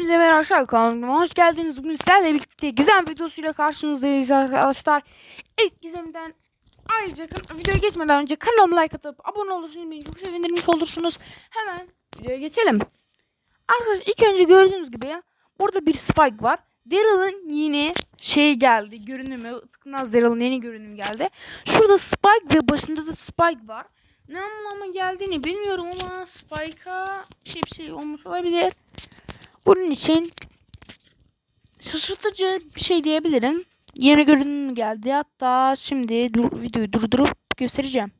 Hepinize merhaba kanalıma hoş geldiniz. Bugün sizlerle birlikte gizem videosuyla karşınızdayız arkadaşlar. İlk gizemden ayrıca videoya geçmeden önce kanalıma like atıp abone olursanız beni çok sevindirmiş olursunuz. Hemen videoya geçelim. Arkadaşlar ilk önce gördüğünüz gibi burada bir spike var. Daryl'ın yeni şey geldi görünümü. Tıknaz Daryl'ın yeni görünümü geldi. Şurada spike ve başında da spike var. Ne anlama geldiğini bilmiyorum ama Spike'a şey bir şey olmuş olabilir. Bunun için şaşırtıcı bir şey diyebilirim. Yeni görünüm geldi. Hatta şimdi dur, videoyu durdurup göstereceğim.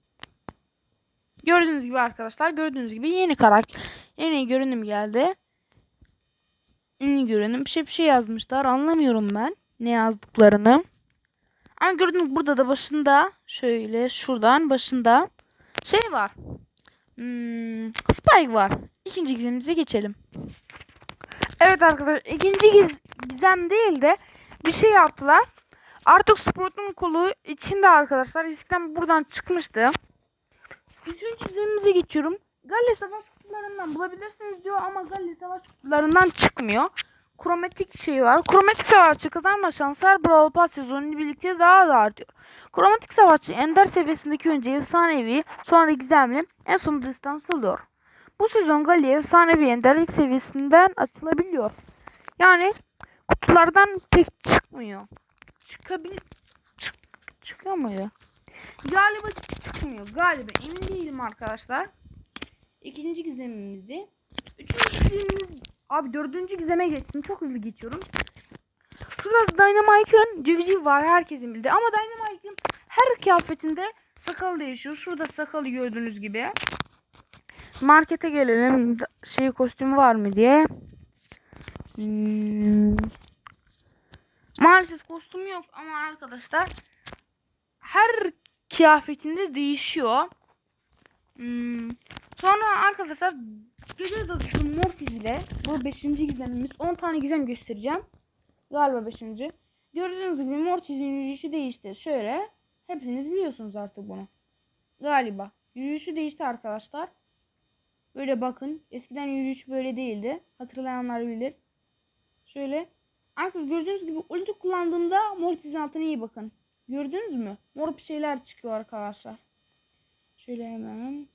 Gördüğünüz gibi arkadaşlar gördüğünüz gibi yeni karakter yeni görünüm geldi. Yeni görünüm bir şey bir şey yazmışlar. Anlamıyorum ben ne yazdıklarını. Ama gördüğünüz burada da başında şöyle şuradan başında şey var. Hmm, Spike var. İkinci gizemimize geçelim. Evet arkadaşlar ikinci giz gizem değil de bir şey yaptılar. Artık Sprout'un kolu içinde arkadaşlar. Eskiden buradan çıkmıştı. Üçüncü gizemimize geçiyorum. Galle savaş kutularından bulabilirsiniz diyor ama Galle savaş kutularından çıkmıyor. Kromatik şey var. Kromatik savaşçı kazanma şansı her Brawl Pass sezonuyla birlikte daha da artıyor. Kromatik savaşçı ender seviyesindeki önce efsanevi sonra gizemli en sonunda distans alıyor. Bu sezon Gali efsanevi enderlik seviyesinden açılabiliyor. Yani kutulardan pek çıkmıyor. Çıkabil çık çıkıyor mu ya? Galiba çıkmıyor. Galiba emin değilim arkadaşlar. İkinci gizemimizdi. Üçüncü gizemimiz abi dördüncü gizeme geçtim. Çok hızlı geçiyorum. Şurada Dynamite'ın civciv var herkesin bildiği ama Dynamite'ın her kıyafetinde sakalı değişiyor. Şurada sakalı gördüğünüz gibi. Markete gelelim. Şey kostümü var mı diye. Hmm. Maalesef kostüm yok ama arkadaşlar her kıyafetinde değişiyor. Hmm. Sonra arkadaşlar gece dadısı Mortis ile bu 5. gizemimiz 10 tane gizem göstereceğim. Galiba 5. Gördüğünüz gibi Mortis'in yürüyüşü değişti. Şöyle hepiniz biliyorsunuz artık bunu. Galiba. Yürüyüşü değişti arkadaşlar. Böyle bakın. Eskiden yürüyüş böyle değildi. Hatırlayanlar bilir. Şöyle. Arkadaşlar gördüğünüz gibi ulti kullandığımda Mortis'in altına iyi bakın. Gördünüz mü? Mor bir şeyler çıkıyor arkadaşlar. Şöyle hemen.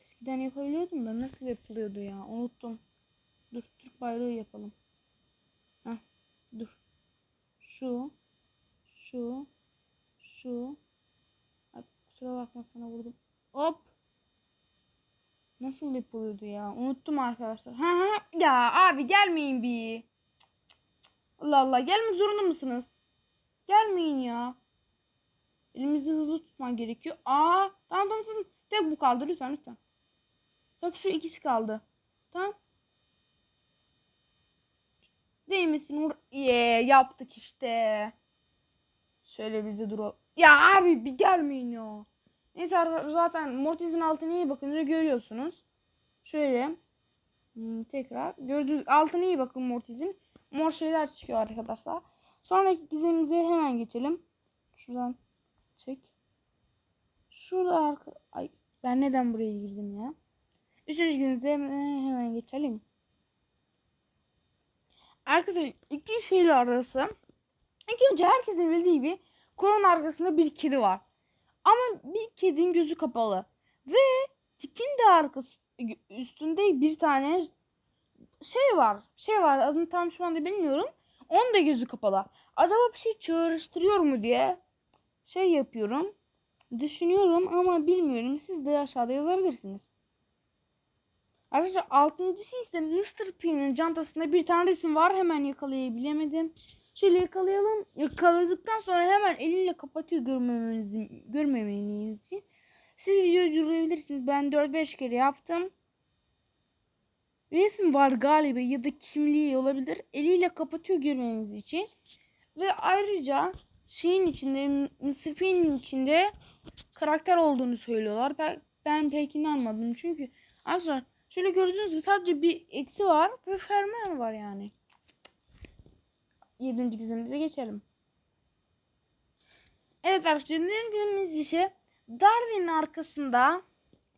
Eskiden yapabiliyordum da nasıl yapılıyordu ya? Unuttum. Dur Türk bayrağı yapalım. Heh, dur. Şu. Şu. Şu. Ay, kusura bakma sana vurdum. Hop. Nasıl yapılıyordu ya? Unuttum arkadaşlar. Ha ha ya abi gelmeyin bir. Allah Allah gelmek zorunda mısınız? Gelmeyin ya. Elimizi hızlı tutman gerekiyor. Aa tamam tamam tamam. Tek bu kaldı lütfen lütfen. Bak şu ikisi kaldı. Tamam. Değmesin. Yeah, yaptık işte. Şöyle biz de duralım. Ya abi bir gelmeyin ya. Neyse zaten Mortis'in altına iyi bakınca görüyorsunuz. Şöyle. Hmm, tekrar. Gördüğünüz altına iyi bakın Mortis'in. Mor şeyler çıkıyor arkadaşlar. Sonraki gizemimize hemen geçelim. Şuradan çek. Şurada arka... Ay ben neden buraya girdim ya? Üçüncü gizemize hemen geçelim. Arkadaşlar iki şeyle arası. İlk önce herkesin bildiği gibi konunun arkasında bir kedi var. Ama bir kedinin gözü kapalı. Ve tipin de arkası üstünde bir tane şey var. Şey var adını tam şu anda bilmiyorum. Onun da gözü kapalı. Acaba bir şey çağrıştırıyor mu diye şey yapıyorum. Düşünüyorum ama bilmiyorum. Siz de aşağıda yazabilirsiniz. Arkadaşlar altıncısı ise Mr. P'nin çantasında bir tane resim var. Hemen yakalayabilemedim. Şöyle yakalayalım. Yakaladıktan sonra hemen eliyle kapatıyor görmemenizi, görmemeniz için. Siz videoyu durdurabilirsiniz. Ben 4-5 kere yaptım. Resim var galiba ya da kimliği olabilir. Eliyle kapatıyor görmemiz için. Ve ayrıca şeyin içinde Mr. P'nin içinde karakter olduğunu söylüyorlar. Ben, ben pek inanmadım. Çünkü arkadaşlar şöyle gördüğünüz gibi sadece bir eksi var ve fermuar var yani. Yedinci gizemize geçelim. Evet arkadaşlar gizemimiz ise Darwin'in arkasında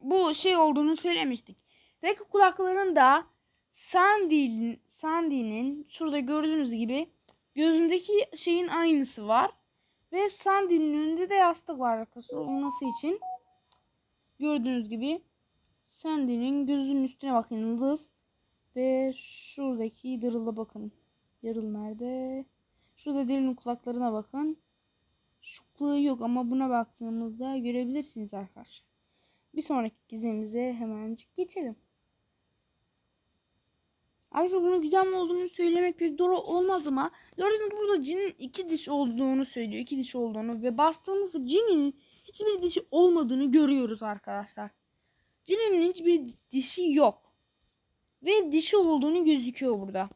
bu şey olduğunu söylemiştik. Ve kulaklarında Sandy'nin Sandy'nin şurada gördüğünüz gibi gözündeki şeyin aynısı var. Ve Sandy'nin önünde de yastık var arkadaşlar olması için. Gördüğünüz gibi Sandy'nin gözünün üstüne bakın yıldız. Ve şuradaki Daryl'a bakın. Daryl nerede? Şurada Daryl'in kulaklarına bakın. Şukluğu yok ama buna baktığımızda görebilirsiniz arkadaşlar. Bir sonraki gizemimize hemencik geçelim. Ayrıca bunun güzel mi olduğunu söylemek pek doğru olmaz ama gördüğünüz burada cinin iki diş olduğunu söylüyor. iki diş olduğunu ve bastığımızda cinin hiçbir dişi olmadığını görüyoruz arkadaşlar. Cinin hiçbir dişi yok. Ve dişi olduğunu gözüküyor burada.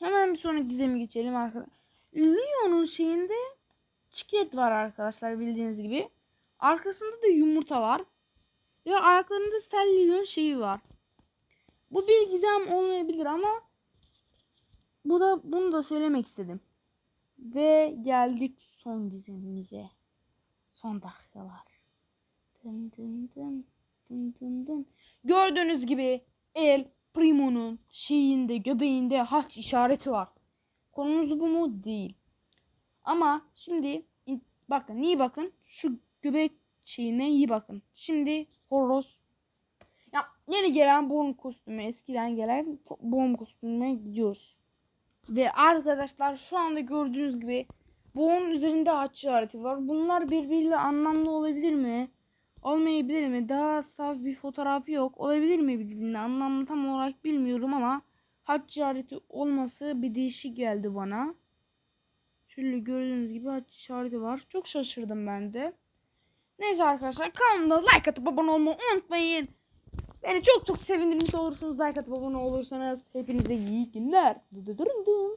Hemen bir sonraki gizemi geçelim arkadaşlar. Leon'un şeyinde çikolat var arkadaşlar bildiğiniz gibi. Arkasında da yumurta var. Ve ayaklarında Stellion şeyi var. Bu bir gizem olmayabilir ama bu da bunu da söylemek istedim. Ve geldik son gizemimize. Son dakikalar. Dın dın dın dın dın dın. Gördüğünüz gibi El Primo'nun şeyinde göbeğinde haç işareti var. Konumuz bu mu? Değil. Ama şimdi bakın iyi bakın şu göbek şeyine iyi bakın. Şimdi horoz ya yeni gelen Born kostümü eskiden gelen Born kostümüne gidiyoruz. Ve arkadaşlar şu anda gördüğünüz gibi Born üzerinde haç işareti var. Bunlar birbiriyle anlamlı olabilir mi? Olmayabilir mi? Daha saf bir fotoğrafı yok. Olabilir mi birbirine? Anlamlı tam olarak bilmiyorum ama haç işareti olması bir değişik geldi bana. Şöyle gördüğünüz gibi haç işareti var. Çok şaşırdım ben de. Neyse arkadaşlar kanalıma like atıp abone olmayı unutmayın. Beni çok çok sevindirmiş olursunuz like atıp abone olursanız. Hepinize iyi günler. Dı dı.